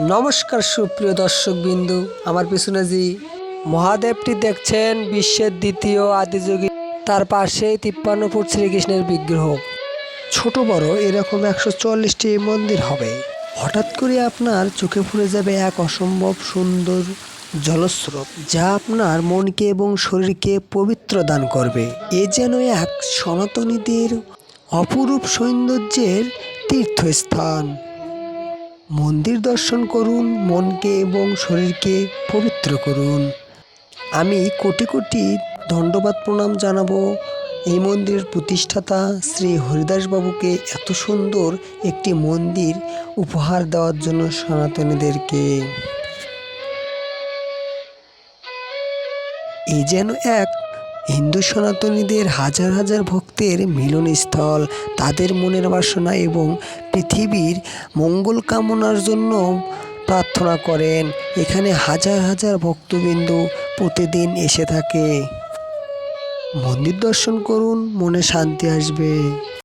নমস্কার সুপ্রিয় দর্শক বিন্দু আমার পিছনে জি মহাদেবটি দেখছেন, বিশ্বের দ্বিতীয় আদিযোগী, তার পাশেই তিপ্পান্ন ফুট শ্রীকৃষ্ণের বিগ্রহ। ছোট বড়, এরকম একশো চল্লিশটি মন্দির হবে। হঠাৎ করে আপনার চোখে পড়ে যাবে এক অসম্ভব সুন্দর জলস্রোত, যা আপনার মনকে এবং শরীরকে পবিত্র দান করবে। এ যেন এক সনাতনীদের অপরূপ সৌন্দর্যের তীর্থস্থান। মন্দির দর্শন করুন, মনকে এবং শরীরকে পবিত্র করুন। আমি কোটি কোটি ধন্যবাদ প্রণাম জানাব। এই মন্দিরের প্রতিষ্ঠাতা শ্রী হরিদাস বাবুকে এত সুন্দর একটি মন্দির উপহার দেওয়ার জন্য সনাতনীদেরকে। এই যেন এক হিন্দু সনাতনীদের হাজার হাজার ভক্তের মিলনস্থল, তাদের মনের বাসনা এবং পৃথিবীর মঙ্গল কামনার জন্য প্রার্থনা করেন। এখানে হাজার হাজার ভক্তবিন্দু প্রতিদিন এসে থাকে। মন্দির দর্শন করুন, মনে শান্তি আসবে।